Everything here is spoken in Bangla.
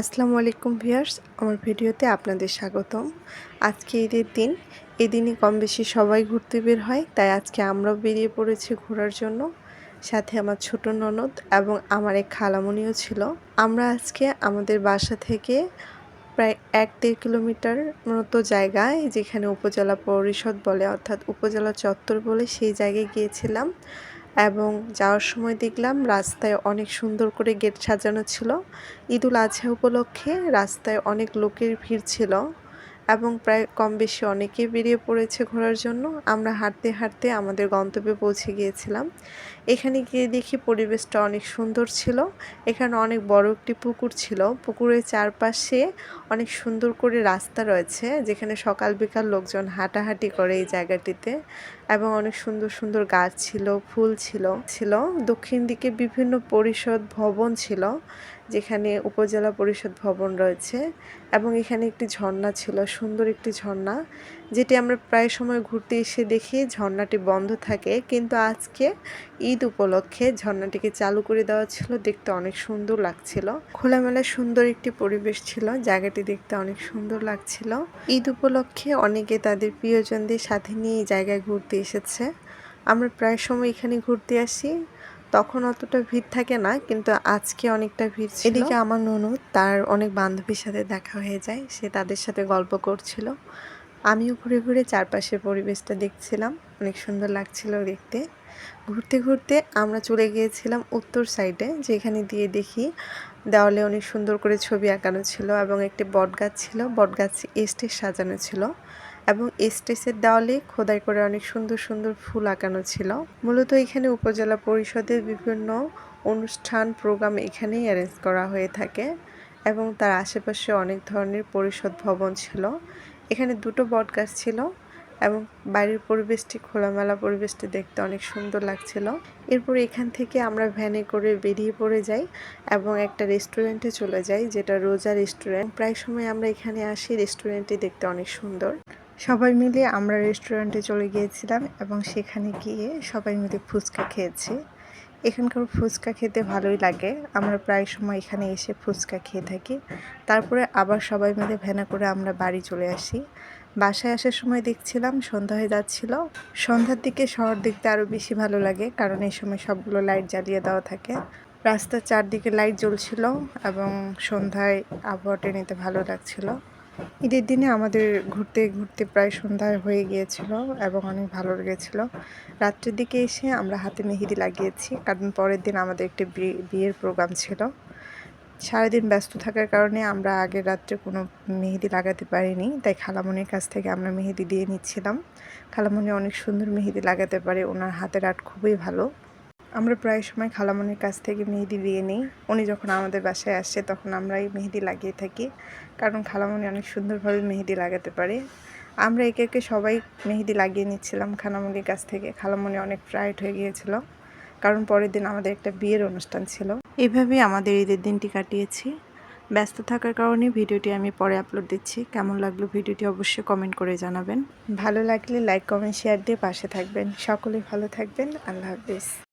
আসসালামু আলাইকুম ভিউয়ার্স, আমার ভিডিওতে আপনাদের স্বাগতম। আজকে ঈদের দিন, এদিনই কম বেশি সবাই ঘুরতে বের হয়, তাই আজকে আমরাও বেরিয়ে পড়েছি ঘোরার জন্য। সাথে আমার ছোট ননদ এবং আমার এক খালামণিও ছিল। আমরা আজকে আমাদের বাসা থেকে প্রায় এক দেড় কিলোমিটার মতো জায়গায়, যেখানে উপজেলা পরিষদ বলে অর্থাৎ উপজেলা চত্বর বলে সেই জায়গায় গিয়েছিলাম। এবং যাওয়ার সময় দেখলাম রাস্তায় অনেক সুন্দর করে গেট সাজানো ছিল। ঈদুল আজহা উপলক্ষে রাস্তায় অনেক লোকের ভিড় ছিল। এবং প্রায় কম বেশি অনেকেই বেরিয়ে পড়েছে ঘোরার জন্য। আমরা হাঁটতে হাঁটতে আমাদের গন্তব্যে পৌঁছে গিয়েছিলাম। এখানে গিয়ে দেখি পরিবেশটা অনেক সুন্দর ছিল। এখানে অনেক বড় একটি পুকুর ছিল। পুকুরের চারপাশে অনেক সুন্দর করে রাস্তা রয়েছে, যেখানে সকাল বিকাল লোকজন হাঁটাহাঁটি করে এই জায়গাটিতে। এবং অনেক সুন্দর সুন্দর গাছ ছিল, ফুল ছিল ছিল। দক্ষিণ দিকে বিভিন্ন পরিষদ, ভবন ছিল। যেখানে উপজেলা পরিষদ ভবন রয়েছে এবং এখানে একটি ঝর্ণা ছিল, সুন্দর একটি ঝর্ণা, যেটি আমরা প্রায় সময় ঘুরতে এসে দেখি ঝর্ণাটি বন্ধ থাকে, কিন্তু আজকে ঈদ উপলক্ষে ঝর্ণাটিকে চালু করে দেওয়া ছিল, দেখতে অনেক সুন্দর লাগছিল। খোলামেলা সুন্দর একটি পরিবেশ ছিল, জায়গাটি দেখতে অনেক সুন্দর লাগছিল। ঈদ উপলক্ষে অনেকে তাদের প্রিয়জনদের সাথে নিয়ে এই জায়গায় ঘুরতে এসেছে। আমরা প্রায় সময় এখানে ঘুরতে আসি। তখন অতটা ভিড় থাকে না, কিন্তু আজকে অনেকটা ভিড় ছিল। এদিকে আমার ননদ তার অনেক বান্ধবীর সাথে দেখা হয়ে যায়, সে তাদের সাথে গল্প করছিল। আমিও ঘুরে ঘুরে চারপাশের পরিবেশটা দেখছিলাম, অনেক সুন্দর লাগছিল দেখতে। ঘুরতে ঘুরতে আমরা চলে গিয়েছিলাম উত্তর সাইডে, যেখানে দিয়ে দেখি দেওয়ালে অনেক সুন্দর করে ছবি আঁকানো ছিল এবং একটি বটগাছ ছিল। বটগাছ স্টেজ সাজানো ছিল। এবং স্টেজের দেওয়ালে খোদাই করে অনেক সুন্দর সুন্দর ফুল আঁকানো ছিল। মূলত এখানে উপজেলা পরিষদের বিভিন্ন অনুষ্ঠান, প্রোগ্রাম এখানেই অ্যারেঞ্জ করা হয়ে থাকে এবং তার আশেপাশে অনেক ধরনের পরিষদ ভবন ছিল। এখানে দুটো বট গাছ ছিল এবং বাইরের পরিবেশটি খোলামেলা পরিবেশটি দেখতে অনেক সুন্দর লাগছিল। এরপর এখান থেকে আমরা ভ্যানে করে বেরিয়ে পড়ে যাই এবং একটা রেস্টুরেন্টে চলে যাই, যেটা রোজা রেস্টুরেন্ট। প্রায় সময় আমরা এখানে আসি, রেস্টুরেন্টটি দেখতে অনেক সুন্দর। সবাই মিলে আমরা রেস্টুরেন্টে চলে গিয়েছিলাম এবং সেখানে গিয়ে সবাই মিলে ফুচকা খেয়েছি। এখানকার ফুচকা খেতে ভালোই লাগে। আমরা প্রায় সময় এখানে এসে ফুচকা খেয়ে থাকি। তারপরে আবার সবাই মিলে ভ্যানে করে আমরা বাড়ি চলে আসি। বাসায় আসার সময় দেখছিলাম সন্ধ্যা হয়ে যাচ্ছিল। সন্ধ্যার দিকে শহর দেখতে আরও বেশি ভালো লাগে কারণ এই সময় সবগুলো লাইট জ্বালিয়ে দেওয়া থাকে। রাস্তার চারদিকে লাইট জ্বলছিল এবং সন্ধ্যায় আবহাওয়াটা নিতে ভালো লাগছিল। ঈদের দিনে আমাদের ঘুরতে ঘুরতে প্রায় সন্ধ্যায় হয়ে গিয়েছিল এবং অনেক ভালো লেগেছিল। রাত্রের দিকে এসে আমরা হাতে মেহেদি লাগিয়েছি, কারণ পরের দিন আমাদের একটি বিয়ের প্রোগ্রাম ছিল। সারাদিন ব্যস্ত থাকার কারণে আমরা আগের রাত্রে কোনো মেহেদি লাগাতে পারিনি, তাই খালামনির কাছ থেকে আমরা মেহেদি দিয়ে নিচ্ছিলাম। খালামনি অনেক সুন্দর মেহেদি লাগাতে পারে, ওনার হাতের আর্ট খুবই ভালো। আমরা প্রায় সময় খালামনির কাছ থেকে মেহেদি দিয়ে নিই। উনি যখন আমাদের বাসায় আসে, তখন আমরা এই মেহেদি লাগিয়ে থাকি। কারণ খালামনি অনেক সুন্দরভাবে মেহেদি লাগাতে পারে। আমরা একে একে সবাই মেহেদি লাগিয়ে নিচ্ছিলাম খালামনির কাছ থেকে। খালামনি অনেক ফ্রাইড হয়ে গিয়েছিল। কারণ পরের দিন আমাদের একটা বিয়ের অনুষ্ঠান ছিল। এভাবেই আমাদের ঈদের দিনটি কাটিয়েছি। ব্যস্ত থাকার কারণে ভিডিওটি আমি পরে আপলোড দিচ্ছি। কেমন লাগল ভিডিওটি অবশ্যই কমেন্ট করে জানাবেন। ভালো লাগলে লাইক কমেন্ট শেয়ার দিয়ে পাশে থাকবেন। সকলেই ভালো থাকবেন। আল্লাহ হাফিজ।